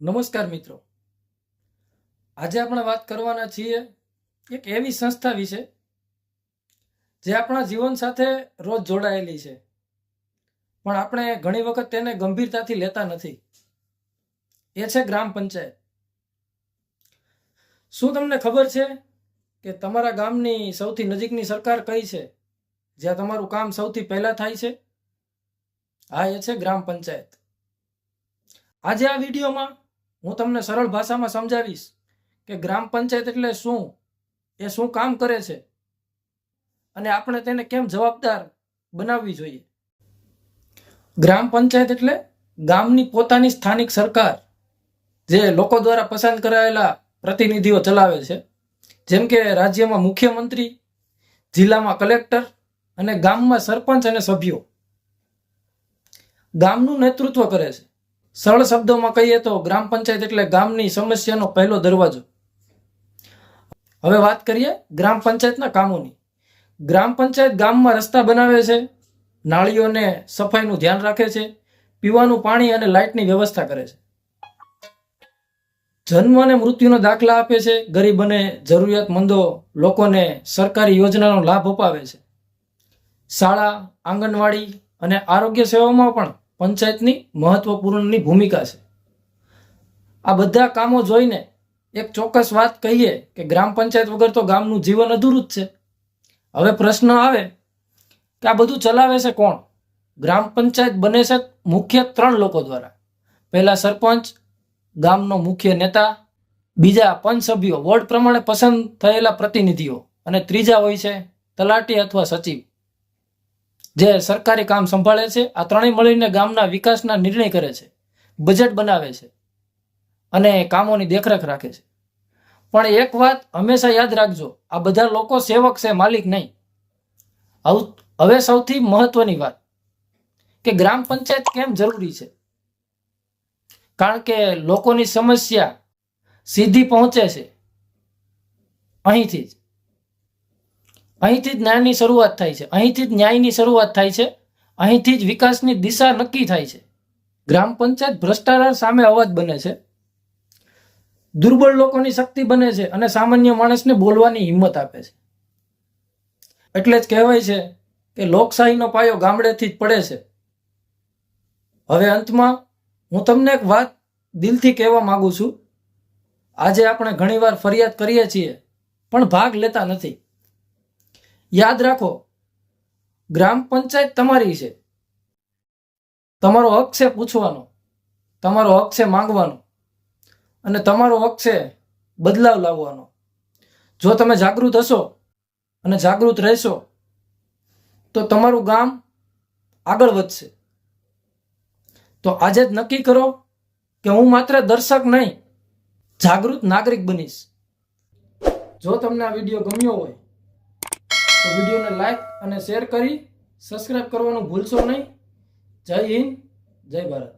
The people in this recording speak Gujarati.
નમસ્કાર મિત્રો. આજે આપણે વાત કરવાના છીએ એક એવી સંસ્થા વિશે જે આપણા જીવન સાથે રોજ જોડાયેલી છે. પણ આપણે ઘણી વખત તેને ગંભીરતાથી લેતા નથી. એ છે ગ્રામ પંચાયત. શું તમને ખબર છે કે તમારા ગામની સૌથી નજીકની સરકાર કઈ છે? જ્યાં તમારું કામ સૌથી પહેલા થાય છે? હા, એ છે ગ્રામ પંચાયત. આજે આ વિડીયોમાં હું તમને સરળ ભાષામાં સમજાવીશ કે ગ્રામ પંચાયત એટલે શું? એ શું કામ કરે છે? અને આપણે તેને કેમ જવાબદાર બનાવવી જોઈએ? ગ્રામ પંચાયત એટલે ગામની પોતાની સ્થાનિક સરકાર, જે લોકો દ્વારા પસંદ કરાયેલા પ્રતિનિધિઓ ચલાવે છે. જેમ કે રાજ્યમાં મુખ્યમંત્રી, જિલ્લામાં કલેક્ટર અને ગામમાં સરપંચ અને સભ્યો. ગામનું નેતૃત્વ કરે છે. સરળ શબ્દોમાં કહીએ તો ગ્રામ પંચાયત એટલે ગામની સમસ્યાનો પહેલો દરવાજો. હવે વાત કરીએ ગ્રામ પંચાયતના કામોની. ગ્રામ પંચાયત ગામમાં રસ્તા બનાવે છે, નાળીઓને સફાઈનું ધ્યાન રાખે છે, પીવાનું પાણી અને લાઇટની વ્યવસ્થા કરે છે. જન્મ અને મૃત્યુનો દાખલા આપે છે, ગરીબ અને જરૂરિયાતમંદો લોકોને સરકારી યોજનાનો લાભ અપાવે છે. શાળા, આંગણવાડી અને આરોગ્ય સેવામાં પણ પંચાયતની મહત્વપૂર્ણની ભૂમિકા છે. આ બધા કામો જોઈને એક ચોક્કસ વાત કહીએ કે ગ્રામ પંચાયત વગર તો ગામનું જીવન અધૂરું જ છે. હવે પ્રશ્ન આવે કે આ બધું ચલાવે છે કોણ? ગ્રામ પંચાયત બને છે મુખ્ય ત્રણ લોકો દ્વારા. પહેલા સરપંચ, ગામનો મુખ્ય નેતા, બીજા પંચ સભ્યો. વોર્ડ પ્રમાણે પસંદ થયેલા પ્રતિનિધિઓ. અને ત્રીજા હોય છે તલાટી અથવા સચિવ. જે સરકારી કામ સંભાળે છે, આ ત્રણેય મળીને ગામના વિકાસના નિર્ણય કરે છે બજેટ બનાવે છે અને કામોની દેખરેખ રાખે છે. પણ એક વાત હંમેશા યાદ રાખજો, આ બધા લોકો સેવક છે, માલિક નહીં. હવે સૌથી મહત્વની વાત કે ગ્રામ પંચાયત કેમ જરૂરી છે? કારણ કે લોકોની સમસ્યા સીધી પહોંચે છે અહીંથી જ. અહીંથી જ ન્યાયની શરૂઆત થાય છે. અહીંથી જ ન્યાયની શરૂઆત થાય છે. અહીંથી જ વિકાસની દિશા નક્કી થાય છે. ગ્રામ પંચાયત ભ્રષ્ટાચાર સામે અવાજ બને છે. દુર્બળ લોકોની શક્તિ બને છે અને સામાન્ય માણસને બોલવાની હિંમત આપે છે. એટલે જ કહેવાય છે કે લોકશાહીનો પાયો ગામડેથી જ પડે છે. હવે અંતમાં હું તમને એક વાત દિલથી કહેવા માગું છું. આજે આપણે ઘણીવાર ફરિયાદ કરીએ છીએ, પણ ભાગ લેતા નથી. યાદ રાખો, ગ્રામ પંચાયત તમારી છે. તમારો હક છે પૂછવાનો, તમારો હક છે માંગવાનો, અને તમારો હક છે બદલાવ લાવવાનો. જો તમે જાગૃત હશો અને જાગૃત રહેશો, તો તમારું ગામ આગળ વધશે. તો આજે જ નક્કી કરો કે હું માત્ર દર્શક નહીં, જાગૃત નાગરિક બનીશ. જો તમને આ વીડિયો ગમ્યો હોય તો વિડીયોને લાઈક અને શેર કરી સબસ્ક્રાઈબ કરવાનું ભૂલશો નહીં. જય હિન્દ જય ભારત.